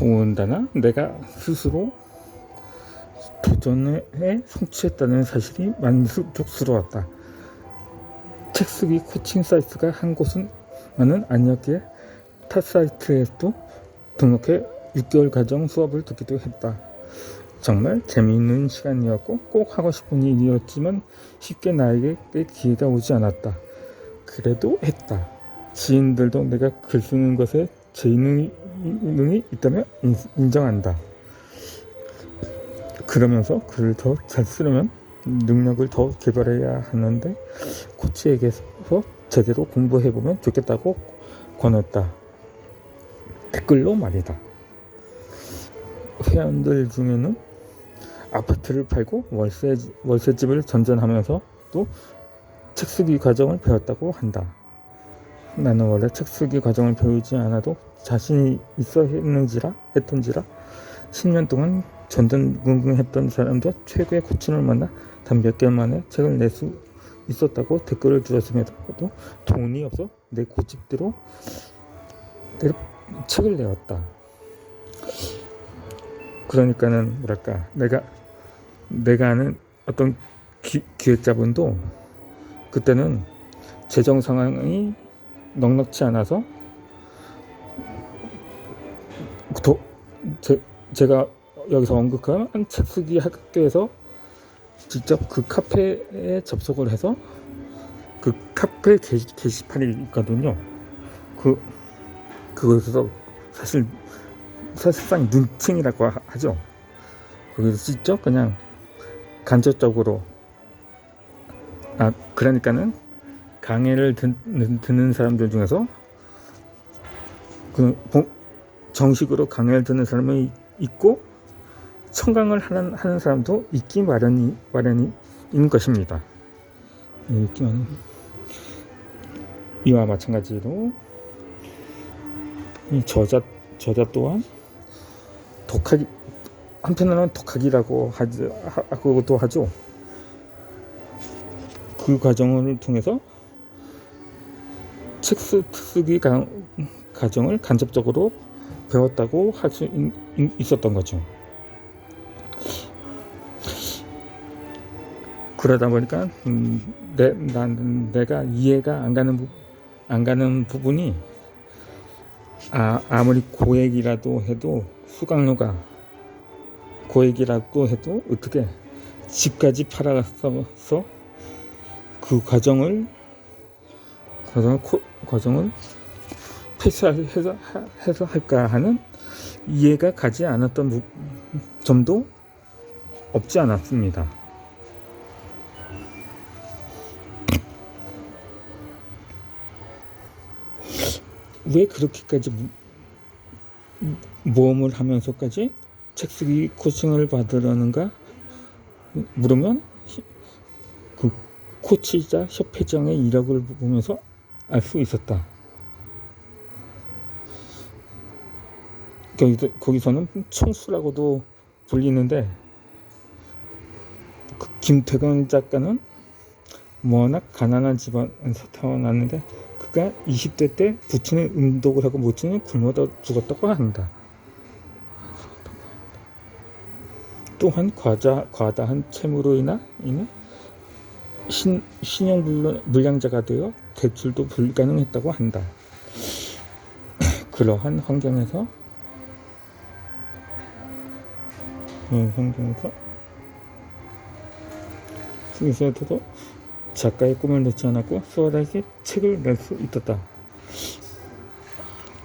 더군다나 내가 스스로 도전에 성취했다는 사실이 만족스러웠다. 책 쓰기 코칭 사이트가 한 곳은 만은 아니었기에 타 사이트에도 등록해 6개월 과정 수업을 듣기도 했다. 정말 재미있는 시간이었고 꼭 하고 싶은 일이었지만 쉽게 나에게 기회가 오지 않았다. 그래도 했다. 지인들도 내가 글 쓰는 것에 재능이 능이 있다면 인- 인정한다. 그러면서 글을 더 잘 쓰려면 능력을 더 개발해야 하는데 코치에게서 제대로 공부해보면 좋겠다고 권했다. 댓글로 말이다. 회원들 중에는 아파트를 팔고 월세, 월세집을 전전하면서 또 책 쓰기 과정을 배웠다고 한다. 나는 원래 책 쓰기 과정을 배우지 않아도 자신이 있어 했는지라 했던지라 10년 동안 전전긍긍했던 사람도 최고의 코치를 만나 단 몇 개월 만에 책을 낼 수 있었다고 댓글을 주었음에도 돈이 없어 내 고집대로 내 책을 내었다. 그러니까는 뭐랄까 내가 내가 아는 어떤 기, 기획자분도 그때는 재정 상황이 넉넉치 않아서 제, 제가 여기서 언급한 책 쓰기 학교에서 직접 그 카페에 접속을 해서 그 카페 게시, 게시판이 있거든요. 그 그것에서 사실 사실상 눈팅이라고 하- 하죠. 거기서 직접 그냥 간접적으로 아 그러니까는 강의를 듣, 듣는 사람들 중에서 그 본- 정식으로 강의를 듣는 사람이 있고 청강을 하는 하는 사람도 있기 마련이 마련이 인 것입니다. 마련. 이와 마찬가지로 이 저자 저자 또한 독학이 한편으로는 독학이라고 하지 하고도 하죠. 그 과정을 통해서 책 쓰- 쓰기 가, 과정을 간접적으로 배웠다고 할 수 있었던 거죠. 그러다 보니까 음, 내, 난 내가 이해가 안 가는 부, 안 가는 부분이 아, 아무리 고액이라도 해도 수강료가 고액이라도 해도 어떻게 집까지 팔아서 그 과정을 과정을 코, 과정을 패스해서 하- 해서 할까 하는 이해가 가지 않았던 부- 점도 없지 않았습니다. 왜 그렇게까지 무- 모험을 하면서까지 책 쓰기 코칭을 받으려는가 물으면 히- 그 코치자 협회장의 이력을 보면서 알 수 있었다. 거기서, 거기서는 총수라고도 불리는데 그 김태경 작가는 워낙 가난한 집안에서 태어났는데 그가 20대 때 부친의 음독을 하고 모친은 굶어 죽었다고 한다. 또한 과자, 과다한 채무로 인해 신, 신용 불- 불량자가 되어 대출도 불가능했다고 한다. 그러한 환경에서 그런 환경에서 스미스한테도 작가의 꿈을 놓지 않았고 수월하게 책을 낼 수 있었다.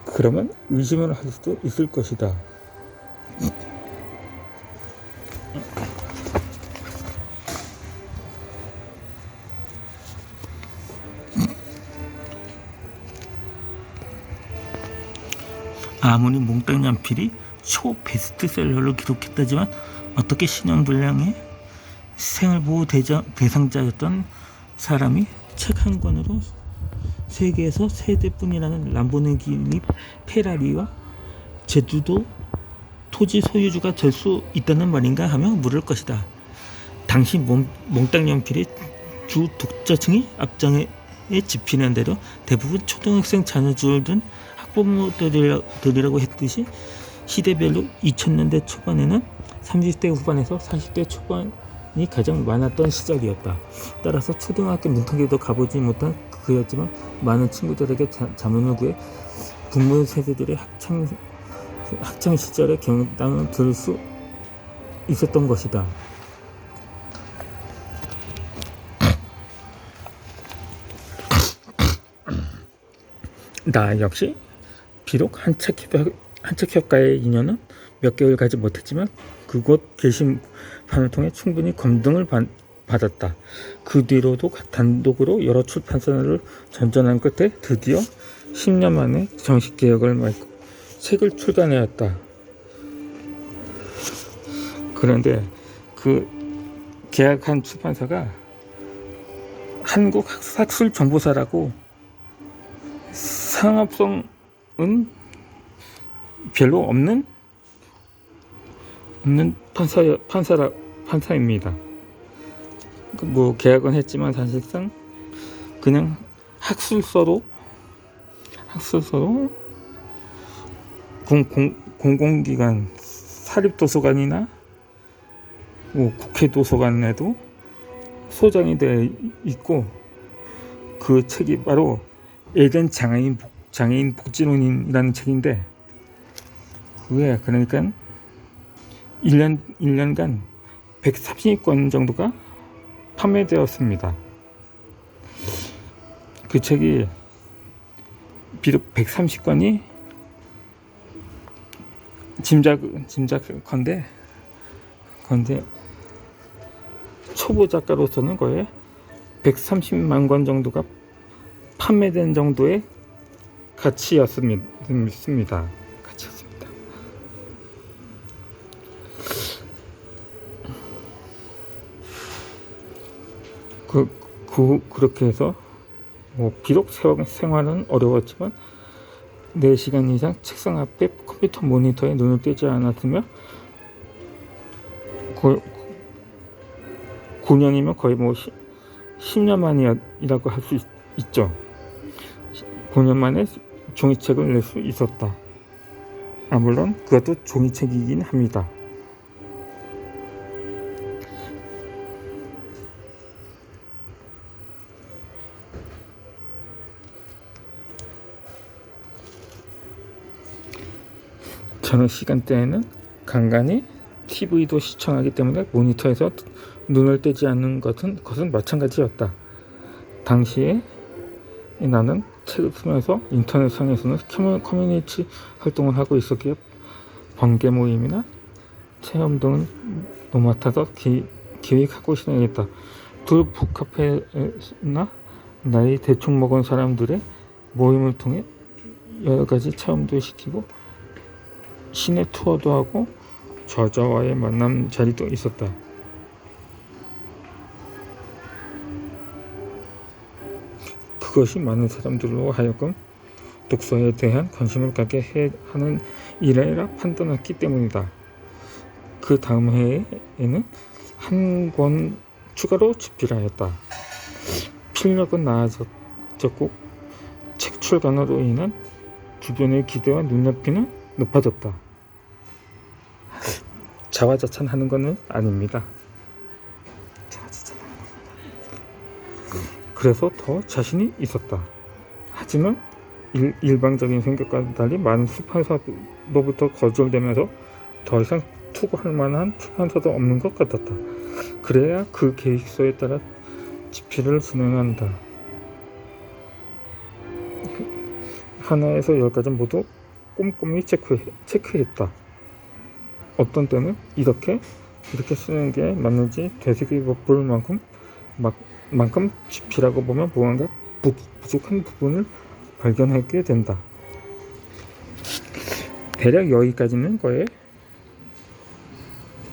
그러면 의심을 할 수도 있을 것이다. 아무리 몽땅 연필이 초 베스트셀러를 기록했다지만 어떻게 신용불량의 생활보호 대상자였던 사람이 책 한 권으로 세계에서 세 대뿐이라는 람보르기니 페라리와 제주도 토지 소유주가 될 수 있다는 말인가 하며 물을 것이다. 당시 몽, 몽땅 연필의 주 독자층이 앞장에 집히는 대로 대부분 초등학생 자녀들은 학부모들이라고 했듯이 시대별로 2000년대 초반에는 30대 후반에서 40대 초반이 가장 많았던 시절이었다. 따라서 초등학교 문턱에도 가보지 못한 그였지만 많은 친구들에게 자, 자문을 구해 부모 세대들의 학창 학창 시절의 경험담을 들을 수 있었던 것이다. 나 역시 비록 한 책 한책 효과의 인연은 몇 개월 가지 못했지만 그곳 게시판을 통해 충분히 검증을 받, 받았다. 그 뒤로도 단독으로 여러 출판사를 전전한 끝에 드디어 10년 만에 정식 개혁을 마치고 책을 출간하였다. 그런데 그 계약한 출판사가 한국학술정보사라고 상업성은 별로 없는 없는 판사 판사라 판사입니다. 그뭐 계약은 했지만 사실상 그냥 학술서로 학술서로 공, 공, 공공기관 사립도서관이나 뭐 국회 도서관에도 소장이 돼 있고 그 책이 바로 에덴 장애인 복- 장애인 복지론이라는 책인데 그게 그러니까 1년 1년간 130권 정도가 판매되었습니다. 그 책이 비록 130권이 짐작 짐작컨대 건데 초보 작가로서는 거의 130만 권 정도가 판매된 정도의. 가치였습니다. 그, 그 그렇게 해서 뭐 비록 세- 생활은 어려웠지만 4시간 이상 책상 앞에 컴퓨터 모니터에 눈을 떼지 않았으며 거, 9년이면 거의 뭐 10 년 만이라고 할 수 있죠. 9년 만에 종이책을 낼 수 있었다. 아, 물론 그것도 종이책이긴 합니다. 저녁 시간대에는 간간히 TV도 시청하기 때문에 모니터에서 눈을 떼지 않는 것은, 것은 마찬가지였다. 당시에 나는 책을 쓰면서 인터넷상에서는 커뮤- 커뮤니티 활동을 하고 있었기에 번개 모임이나 체험 등을 맡아서 기, 기획하고 진행했다. 두 북카페나 나이 대충 먹은 사람들의 모임을 통해 여러 가지 체험도 시키고 시내 투어도 하고 저자와의 만남 자리도 있었다. 그것이 많은 사람들로 하여금 독서에 대한 관심을 갖게 해 하는 일이라 판단했기 때문이다. 그 다음 해에는 한 권 추가로 집필하였다. 필력은 나아졌고 책 출간으로 인한 주변의 기대와 눈높이는 높아졌다. 자화자찬하는 것은 아닙니다. 자화자찬하는. 그래서 더 자신이 있었다. 하지만 일, 일방적인 생각과 달리 많은 출판사로부터 거절되면서 더 이상 투고할 만한 출판사도 없는 것 같았다. 그래야 그 계획서에 따라 집필을 진행한다. 하나에서 열까지 모두 꼼꼼히 체크, 체크했다. 어떤 때는 이렇게 이렇게 쓰는 게 맞는지 되새겨볼 만큼 막, 만큼 집필하고 보면 무언가 부, 부족한 부분을 발견하게 된다. 대략 여기까지는 거의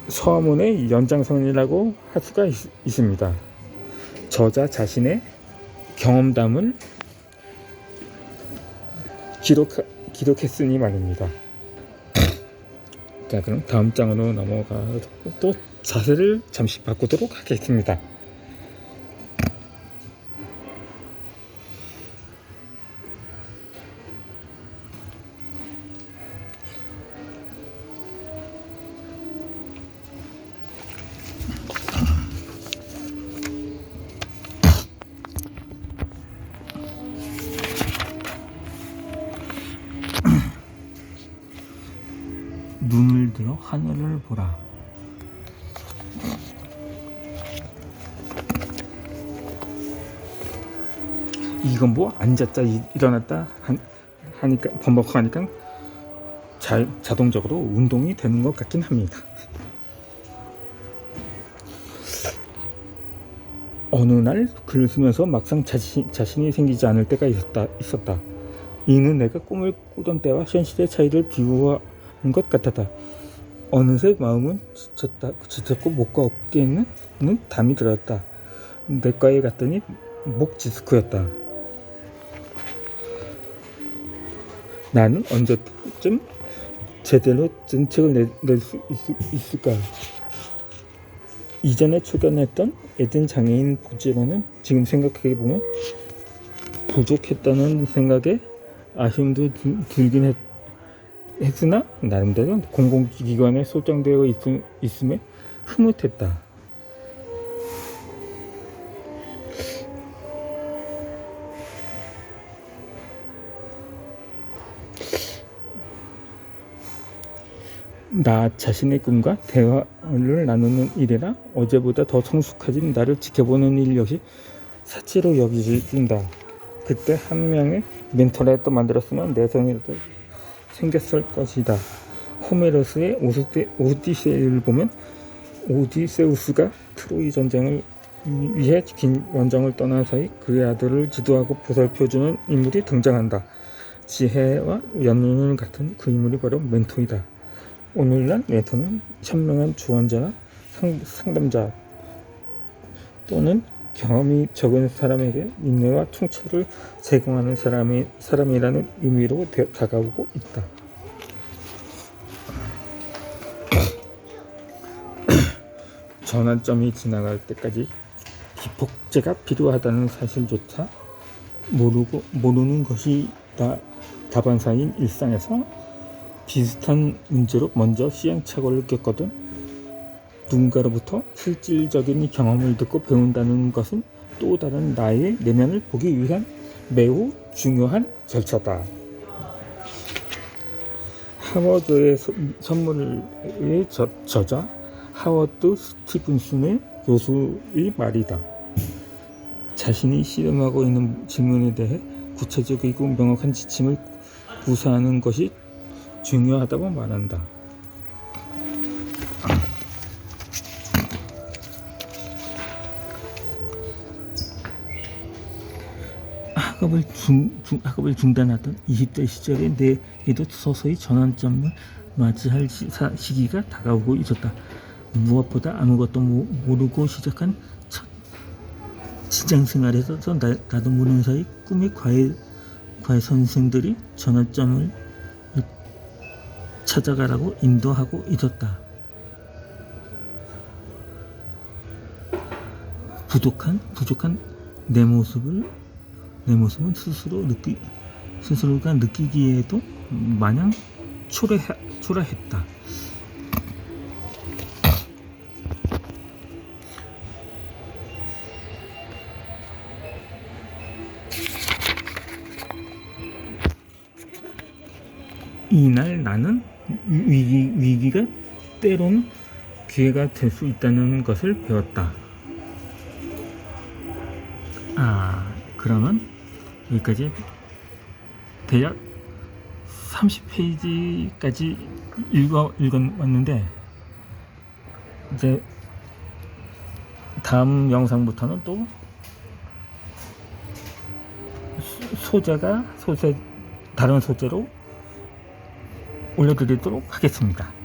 서문의 연장선이라고 할 수가 있, 있습니다. 저자 자신의 경험담을 기록 기록했으니 말입니다. 자, 그럼 다음 장으로 넘어가 또 자세를 잠시 바꾸도록 하겠습니다. 보라. 이건 뭐 앉았다 이- 일어났다 한- 하니까 반복하니까 자, 자동적으로 운동이 되는 것 같긴 합니다. 어느 날 글을 쓰면서 막상 자신, 자신이 생기지 않을 때가 있었다, 있었다. 이는 내가 꿈을 꾸던 때와 현실의 차이를 비유하는 것 같았다. 어느새 마음은 지쳤다, 지쳤고 목과 어깨에는 는 담이 들었다. 내과에 갔더니 목 디스크였다. 나는 언제쯤 제대로 된 책을 낼수 있 을까? 이전에 출연했던 에덴 장애인 복지로는 지금 생각해 보면 부족했다는 생각에 아쉬움도 들- 들긴 했, 했으나 나름대로 공공기관에 소장되어 있, 있음에 흐뭇했다. 나 자신의 꿈과 대화를 나누는 일이라 어제보다 더 성숙해진 나를 지켜보는 일 역시 사치로 여겨진다. 그때 한 명의 멘토라도 만들었으면 내 성이라도 생겼을 것이다. 호메로스의 오스테, 오디세이를 보면 오디세우스가 트로이 전쟁을 위해 긴 원정을 떠난 사이 그의 아들을 지도하고 보살펴주는 인물이 등장한다. 지혜와 연륜을 같은 그 인물이 바로 멘토이다. 오늘날 멘토는 현명한 주원자나 상, 상담자 또는 경험이 적은 사람에게 인내와 통찰을 제공하는 사람이, 사람이라는 의미로 되- 다가오고 있다. 전환점이 지나갈 때까지 기폭제가 필요하다는 사실조차 모르고 모르는 것이 다 다반사인 일상에서 비슷한 문제로 먼저 시행착오를 겪거든 누군가로부터 실질적인 경험을 듣고 배운다는 것은 또 다른 나의 내면을 보기 위한 매우 중요한 절차다. 하워드의 서- 선물의 저, 저자 하워드 스티븐슨의 교수의 말이다. 자신이 실험하고 있는 질문에 대해 구체적이고 명확한 지침을 구사하는 것이 중요하다고 말한다. 학업을 중, 중 학업을 중단하던 20대 시절에 내게도 서서히 전환점을 맞이할 시, 사, 시기가 다가오고 있었다. 무엇보다 아무것도 모, 모르고 시작한 첫 직장 생활에서 나, 나도 모르는 사이 꿈의 과외 과외 선생들이 전환점을 찾아가라고 인도하고 있었다. 부족한 부족한 내 모습을 내 모습은 스스로 느끼 스스로가 느끼기에도 마냥 초라해, 초라했다. 이날 나는 위기, 위기가 때로는 기회가 될 수 있다는 것을 배웠다. 아, 그러면 여기까지 대략 30페이지까지 읽어, 읽어왔는데, 이제 다음 영상부터는 또 소- 소재가 소재, 다른 소재로 올려드리도록 하겠습니다.